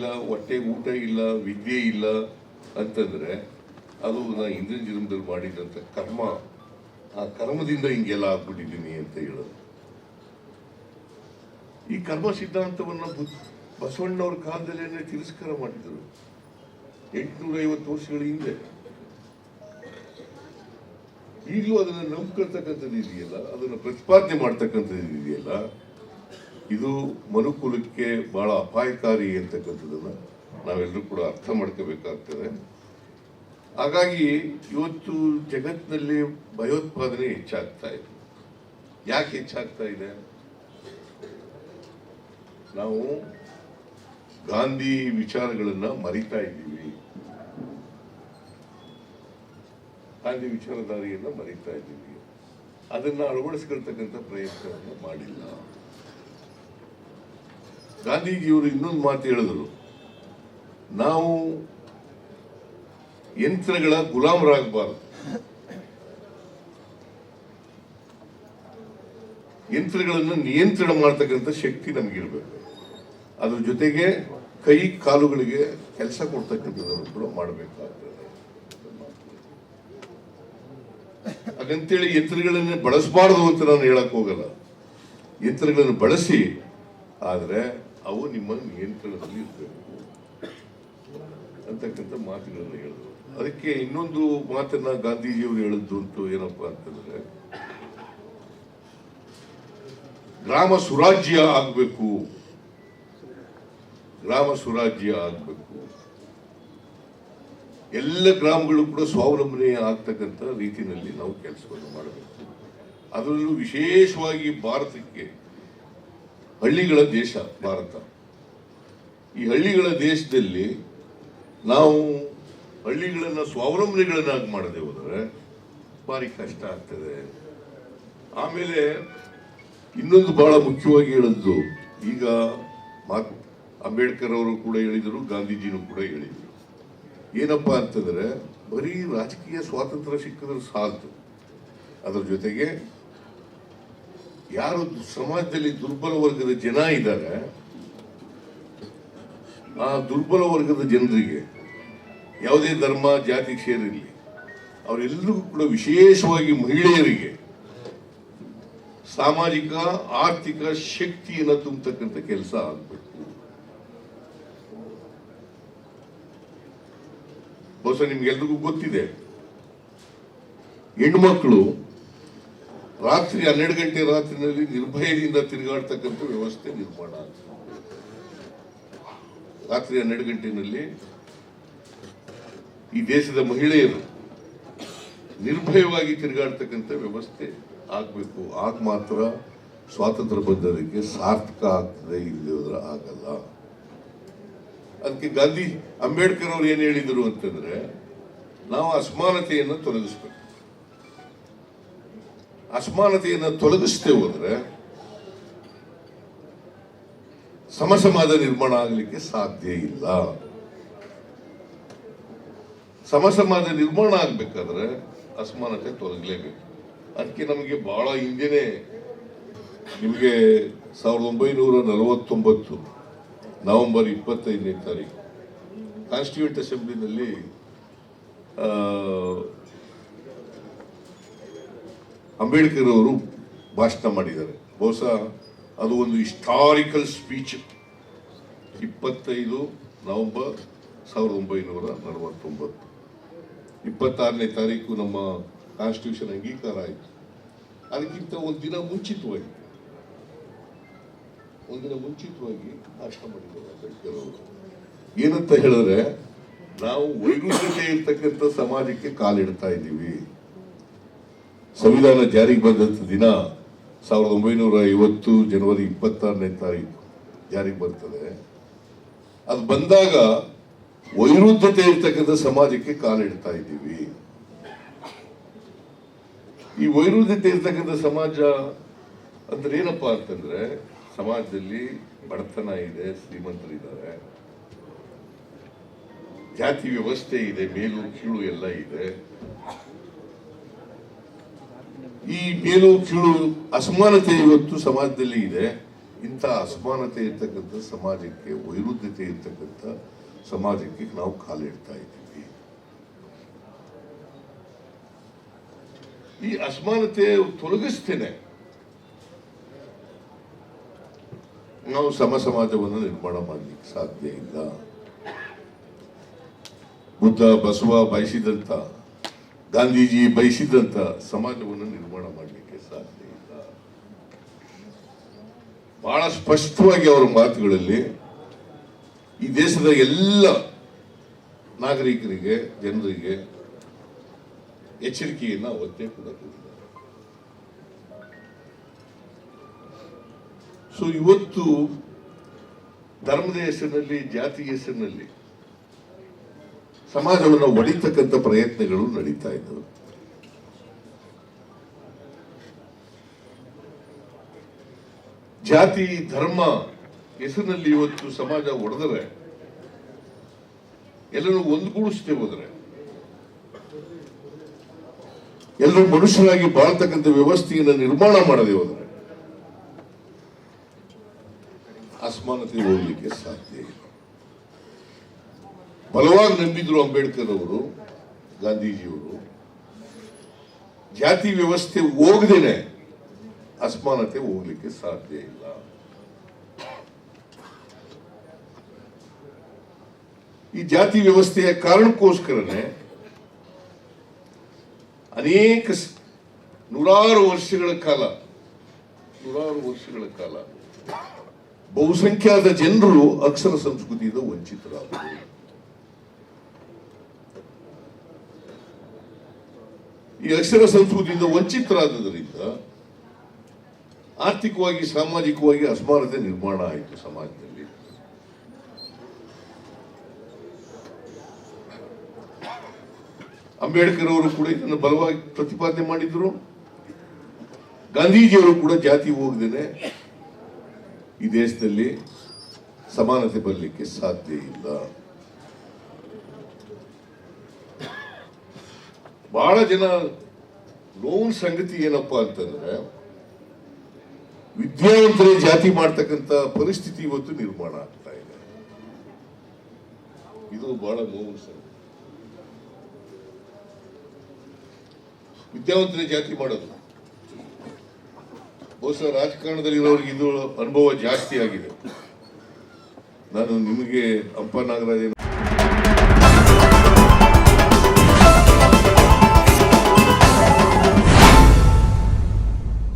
ಇಲ್ಲ, ಹೊಟ್ಟೆ ಊಟ ಇಲ್ಲ, ವಿದ್ಯೆ ಇಲ್ಲ ಅಂತಂದ್ರೆ ಅದು ನಾ ಹಿಂದಿನ ಜನ್ಮದಲ್ಲಿ ಮಾಡಿದಂತ ಕರ್ಮ. ಆ ಕರ್ಮದಿಂದ ಹಿಂಗೆಲ್ಲ ಆಗ್ಬಿಟ್ಟಿದ್ದೀನಿ ಅಂತ ಹೇಳೋದು. ಈ ಕರ್ಮ ಸಿದ್ಧಾಂತವನ್ನ ಬಸವಣ್ಣವ್ರ ಕಾಲದಲ್ಲೇನೆ ತಿರಸ್ಕಾರ ಮಾಡಿದರು. ಎಂಟುನೂರ ಐವತ್ತು ವರ್ಷಗಳ ಹಿಂದೆ. ಈಗಲೂ ಅದನ್ನ ನಂಬ್ಕೊಳ್ತಕ್ಕಂಥದ್ದು ಇದೆಯಲ್ಲ ಅದನ್ನ ಪ್ರತಿಪಾದನೆ ಮಾಡ್ತಕ್ಕಂಥದ್ದು ಇದೆಯಲ್ಲ ಇದು ಮನುಕುಲಕ್ಕೆ ಬಹಳ ಅಪಾಯಕಾರಿ ಅಂತಕ್ಕಂಥದ್ದನ್ನು ನಾವೆಲ್ಲರೂ ಕೂಡ ಅರ್ಥ ಮಾಡ್ಕೋಬೇಕಾಗ್ತದೆ. ಹಾಗಾಗಿ ಇವತ್ತು ಜಗತ್ತಿನಲ್ಲಿ ಭಯೋತ್ಪಾದನೆ ಹೆಚ್ಚಾಗ್ತಾ ಇದೆ. ಯಾಕೆ ಹೆಚ್ಚಾಗ್ತಾ ಇದೆ? ನಾವು ಗಾಂಧಿ ವಿಚಾರಗಳನ್ನು ಮರಿತಾ ಇದ್ದೀವಿ. ಗಾಂಧಿ ವಿಚಾರಧಾರೆಯನ್ನು ಮರಿತಾ ಇದ್ದೀವಿ. ಅದನ್ನ ಅಳವಡಿಸ್ಕೊಳ್ತಕ್ಕಂಥ ಪ್ರಯತ್ನವನ್ನು ಮಾಡಿಲ್ಲ. ಗಾಂಧೀಜಿಯವರು ಇನ್ನೊಂದು ಮಾತು ಹೇಳಿದರು. ನಾವು ಯಂತ್ರಗಳ ಗುಲಾಮರಾಗಬಾರದು. ಯಂತ್ರಗಳನ್ನು ನಿಯಂತ್ರಣ ಮಾಡ್ತಕ್ಕಂಥ ಶಕ್ತಿ ನಮಗಿರಬೇಕು. ಅದ್ರ ಜೊತೆಗೆ ಕೈ ಕಾಲುಗಳಿಗೆ ಕೆಲಸ ಕೊಡ್ತಕ್ಕಂಥದ್ದನ್ನು ಕೂಡ ಮಾಡಬೇಕಾಗ್ತದೆ. ಹಾಗಂತೇಳಿ ಯಂತ್ರಗಳನ್ನು ಬಳಸಬಾರದು ಅಂತ ನಾನು ಹೇಳಕ್ ಹೋಗಲ್ಲ. ಯಂತ್ರಗಳನ್ನು ಬಳಸಿ, ಆದ್ರೆ ಅವು ನಿಮ್ಮ ನಿಯಂತ್ರಣದಲ್ಲಿ ಇರಬೇಕು ಅಂತಕ್ಕಂಥ ಮಾತುಗಳನ್ನು ಹೇಳಿದ್ರು. ಅದಕ್ಕೆ ಇನ್ನೊಂದು ಮಾತನ್ನ ಗಾಂಧೀಜಿಯವರು ಹೇಳಿದ್ದು ಅಂತೂ ಏನಪ್ಪ ಅಂತಂದ್ರೆ, ಗ್ರಾಮ ಸುರಾಜ್ಯ ಆಗಬೇಕು. ಗ್ರಾಮ ಸುರಾಜ್ಯ ಆಗಬೇಕು. ಎಲ್ಲ ಗ್ರಾಮಗಳು ಕೂಡ ಸ್ವಾವಲಂಬನೆ ಆಗ್ತಕ್ಕಂಥ ರೀತಿಯಲ್ಲಿ ನಾವು ಕೆಲಸವನ್ನು ಮಾಡಬೇಕು. ಅದರಲ್ಲೂ ವಿಶೇಷವಾಗಿ ಭಾರತಕ್ಕೆ ಹಳ್ಳಿಗಳ ದೇಶ, ಭಾರತ. ಈ ಹಳ್ಳಿಗಳ ದೇಶದಲ್ಲಿ ನಾವು ಹಳ್ಳಿಗಳನ್ನ ಸ್ವಾವಲಂಬನೆಗಳನ್ನಾಗಿ ಮಾಡದೆ ಹೋದರೆ ಭಾರಿ ಕಷ್ಟ ಆಗ್ತದೆ. ಆಮೇಲೆ ಇನ್ನೊಂದು ಬಹಳ ಮುಖ್ಯವಾಗಿ ಹೇಳಿದ್ದು ಈಗ ಮಾತ್ ಅಂಬೇಡ್ಕರ್ ಅವರು ಕೂಡ ಹೇಳಿದರು, ಗಾಂಧೀಜಿನೂ ಕೂಡ ಹೇಳಿದರು. ಏನಪ್ಪ ಅಂತಂದ್ರೆ ಬರೀ ರಾಜಕೀಯ ಸ್ವಾತಂತ್ರ್ಯ ಸಿಕ್ಕಿದ್ರೆ ಸಾಲದು. ಅದರ ಜೊತೆಗೆ ಯಾರು ಸಮಾಜದಲ್ಲಿ ದುರ್ಬಲ ವರ್ಗದ ಜನ ಇದ್ದಾರೆ, ಆ ದುರ್ಬಲ ವರ್ಗದ ಜನರಿಗೆ ಯಾವುದೇ ಧರ್ಮ, ಜಾತಿ ಸೇರಿರಲಿ ಅವರೆಲ್ಲರಿಗೂ ಕೂಡ ವಿಶೇಷವಾಗಿ ಮಹಿಳೆಯರಿಗೆ ಸಾಮಾಜಿಕ, ಆರ್ಥಿಕ ಶಕ್ತಿಯನ್ನು ತುಂಬತಕ್ಕಂಥ ಕೆಲಸ ಆಗಬೇಕು. ಬಹುಶಃ ನಿಮ್ಗೆಲ್ರಿಗೂ ಗೊತ್ತಿದೆ. ಹೆಣ್ಮಕ್ಳು ರಾತ್ರಿ ಹನ್ನೆರಡು ಗಂಟೆ ರಾತ್ರಿನಲ್ಲಿ ನಿರ್ಭಯದಿಂದ ತಿರುಗಾಡ್ತಕ್ಕಂಥ ವ್ಯವಸ್ಥೆ ನಿರ್ಮಾಣ ರಾತ್ರಿ ಹನ್ನೆರಡು ಗಂಟೆನಲ್ಲಿ ಈ ದೇಶದ ಮಹಿಳೆಯರು ನಿರ್ಭಯವಾಗಿ ತಿರುಗಾಡ್ತಕ್ಕಂಥ ವ್ಯವಸ್ಥೆ ಆಗಬೇಕು. ಆಗ ಮಾತ್ರ ಸ್ವಾತಂತ್ರ್ಯ ಬಂದದಕ್ಕೆ ಸಾರ್ಥಕ ಆಗ್ತದೆ ಇಲ್ಲದ್ರೆ ಆಗಲ್ಲ. ಅದಕ್ಕೆ ಗಾಂಧಿ ಅಂಬೇಡ್ಕರ್ ಅವರು ಏನು ಹೇಳಿದರು ಅಂತಂದ್ರೆ, ನಾವು ಅಸಮಾನತೆಯನ್ನು ತೊಲಗಿಸ್ಬೇಕು. ಅಸಮಾನತೆಯನ್ನು ತೊಲಗಿಸದೆ ಹೋದ್ರೆ ಸಮಸಮಾಜ ನಿರ್ಮಾಣ ಆಗಲಿಕ್ಕೆ ಸಾಧ್ಯ ಇಲ್ಲ. ಸಮಸಮಾಜ ನಿರ್ಮಾಣ ಆಗ್ಬೇಕಾದ್ರೆ ಅಸಮಾನತೆ ತೊಲಗಲೇಬೇಕು. ಅದಕ್ಕೆ ನಮಗೆ ಬಹಳ ಹಿಂದೆನೆ ನಿಮಗೆ ಸಾವಿರದ ಒಂಬೈನೂರ ನಲವತ್ತೊಂಬತ್ತು ನವೆಂಬರ್ ಇಪ್ಪತ್ತೈದನೇ ತಾರೀಕು ಕಾನ್ಸ್ಟಿಟ್ಯೂಟ್ ಅಸೆಂಬ್ಲಿನಲ್ಲಿ ಅಂಬೇಡ್ಕರ್ ಅವರು ಭಾಷಣ ಮಾಡಿದ್ದಾರೆ. ಬಹುಶಃ ಅದು ಒಂದು ಹಿಸ್ಟಾರಿಕಲ್ ಸ್ಪೀಚ್ ಇಪ್ಪತ್ತೈದು ನವಂಬರ್ ಸಾವಿರದ ಒಂಬೈನೂರ ನಲವತ್ತೊಂಬತ್ತು. ಇಪ್ಪತ್ತಾರನೇ ತಾರೀಕು ನಮ್ಮ ಕಾನ್ಸ್ಟಿಟ್ಯೂಷನ್ ಅಂಗೀಕಾರ ಆಯಿತು. ಅದಕ್ಕಿಂತ ಒಂದು ದಿನ ಮುಂಚಿತವಾಗಿ ಒಂದಿನ ಮುಂಚಿತವಾಗಿ ಭಾಷಣ ಮಾಡಿದ್ದಾರೆ ಅಂಬೇಡ್ಕರ್ ಅವರು ಏನಂತ ಹೇಳಿದ್ರೆ, ನಾವು ವೈರುಧ್ಯತೆ ಇರ್ತಕ್ಕಂಥ ಸಮಾಜಕ್ಕೆ ಕಾಲಿಡ್ತಾ ಇದ್ದೀವಿ. ಸಂವಿಧಾನ ಜಾರಿಗೆ ಬಂದಂತ ದಿನ ಸಾವಿರದ ಒಂಬೈನೂರ ಐವತ್ತು ಜನವರಿ ಇಪ್ಪತ್ತಾರನೇ ತಾರೀಕು ಜಾರಿಗೆ ಬರ್ತದೆ. ಅದು ಬಂದಾಗ ವೈರುದ್ಧತೆ ಇರ್ತಕ್ಕಂಥ ಸಮಾಜಕ್ಕೆ ಕಾಲಿಡ್ತಾ ಇದ್ದೀವಿ. ಈ ವೈರುದ್ಧತೆ ಇರ್ತಕ್ಕಂಥ ಸಮಾಜ ಅಂದ್ರೆ ಏನಪ್ಪಾ ಅಂತಂದ್ರೆ ಸಮಾಜದಲ್ಲಿ ಬಡತನ ಇದೆ, ಶ್ರೀಮಂತರಿದ್ದಾರೆ. ಜಾತಿ ವ್ಯವಸ್ಥೆ ಇದೆ, ಮೇಲು, ಕೀಳು ಎಲ್ಲ ಇದೆ. ಈ ಮೇಲು ಕೀಳು ಅಸಮಾನತೆ ಇವತ್ತು ಸಮಾಜದಲ್ಲಿ ಇದೆ. ಇಂಥ ಅಸಮಾನತೆ ಇರ್ತಕ್ಕಂಥ ಸಮಾಜಕ್ಕೆ, ವೈರುಧ್ಯತೆ ಇರ್ತಕ್ಕಂಥ ಸಮಾಜಕ್ಕೆ ನಾವು ಕಾಲಿಡ್ತಾ ಇದ್ದೀವಿ. ಈ ಅಸಮಾನತೆ ತೊಲಗಿಸ್ತೇನೆ. ನಾವು ಸಮ ಸಮಾಜವನ್ನು ನಿರ್ಮಾಣ ಮಾಡಲಿಕ್ಕೆ ಸಾಧ್ಯ ಇಲ್ಲ. ಬುದ್ಧ, ಬಸವ ಬಯಸಿದಂತ ಗಾಂಧೀಜಿ ಬಯಸಿದಂತ ಸಮಾಜವನ್ನು ನಿರ್ಮಾಣ ಮಾಡಲಿಕ್ಕೆ ಸಾಧ್ಯ ಇಲ್ಲ. ಬಹಳ ಸ್ಪಷ್ಟವಾಗಿ ಅವರ ಮಾತುಗಳಲ್ಲಿ ಈ ದೇಶದ ಎಲ್ಲ ನಾಗರಿಕರಿಗೆ, ಜನರಿಗೆ ಎಚ್ಚರಿಕೆಯನ್ನ ಒತ್ತೆ ಕೂಡ ಸೊ ಇವತ್ತು ಧರ್ಮದ ಹೆಸರಿನಲ್ಲಿ ಜಾತಿ ಹೆಸರಿನಲ್ಲಿ ಸಮಾಜವನ್ನು ಒಡಿತಕ್ಕಂಥ ಪ್ರಯತ್ನಗಳು ನಡೀತಾ ಇದ್ದವು. ಜಾತಿ, ಧರ್ಮ ಹೆಸರಿನಲ್ಲಿ ಇವತ್ತು ಸಮಾಜ ಒಡೆದರೆ, ಎಲ್ಲರೂ ಒಂದುಗೂಡಿಸದೆ ಹೋದರೆ, ಎಲ್ಲರೂ ಮನುಷ್ಯರಾಗಿ ಬಾಳ್ತಕ್ಕಂಥ ವ್ಯವಸ್ಥೆಯನ್ನು ನಿರ್ಮಾಣ ಮಾಡದೆ ಹೋದರೆ ಅಸಮಾನತೆ ಹೋಗ್ಲಿಕ್ಕೆ ಸಾಧ್ಯ ಇಲ್ಲ. ಬಲವಾಗಿ ನಂಬಿದ್ರು ಅಂಬೇಡ್ಕರ್ ಅವರು ಗಾಂಧೀಜಿಯವರು. ಜಾತಿ ವ್ಯವಸ್ಥೆ ಹೋಗದೇನೆ ಅಸಮಾನತೆ ಹೋಗ್ಲಿಕ್ಕೆ ಸಾಧ್ಯ ಇಲ್ಲ. ಈ ಜಾತಿ ವ್ಯವಸ್ಥೆಯ ಕಾರಣಕ್ಕೋಸ್ಕರನೇ ಅನೇಕ ನೂರಾರು ವರ್ಷಗಳ ಕಾಲ, ನೂರಾರು ವರ್ಷಗಳ ಕಾಲ ಬಹುಸಂಖ್ಯಾತ ಜನರು ಅಕ್ಷರ ಸಂಸ್ಕೃತಿಯಿಂದ ವಂಚಿತರಾದರು. ಈ ಅಕ್ಷರ ಸಂಸ್ಕೃತಿಯಿಂದ ವಂಚಿತರಾದದರಿಂದ ಆರ್ಥಿಕವಾಗಿ, ಸಾಮಾಜಿಕವಾಗಿ ಅಸಮಾನತೆ ನಿರ್ಮಾಣ ಆಯಿತು ಸಮಾಜದಲ್ಲಿ. ಅಂಬೇಡ್ಕರ್ ಅವರು ಕೂಡ ಇದನ್ನು ಬಲವಾಗಿ ಪ್ರತಿಪಾದನೆ ಮಾಡಿದ್ರು. ಗಾಂಧೀಜಿಯವರು ಕೂಡ ಜಾತಿ ಹೋಗದೇನೆ ಈ ದೇಶದಲ್ಲಿ ಸಮಾನತೆ ಬರಲಿಕ್ಕೆ ಸಾಧ್ಯ ಇಲ್ಲ. ಬಹಳ ಜನ ನೋವಿನ ಸಂಗತಿ ಏನಪ್ಪಾ ಅಂತಂದ್ರೆ, ವಿದ್ಯಾವಂತರೇ ಜಾತಿ ಮಾಡ್ತಕ್ಕಂಥ ಪರಿಸ್ಥಿತಿ ಇವತ್ತು ನಿರ್ಮಾಣ ಆಗ್ತಾ ಇದೆ. ಇದು ಬಹಳ ನೋವಿನ ಸಂಗತಿ. ವಿದ್ಯಾವಂತರೇ ಜಾತಿ ಮಾಡೋದು. ಬಹುಶಃ ರಾಜಕಾರಣದಲ್ಲಿರೋರಿಗೆ ಇದು ಅನುಭವ ಜಾಸ್ತಿ ಆಗಿದೆ. ನಾನು ನಿಮಗೆ ಅಂಪ ನಾಗರಾಜ್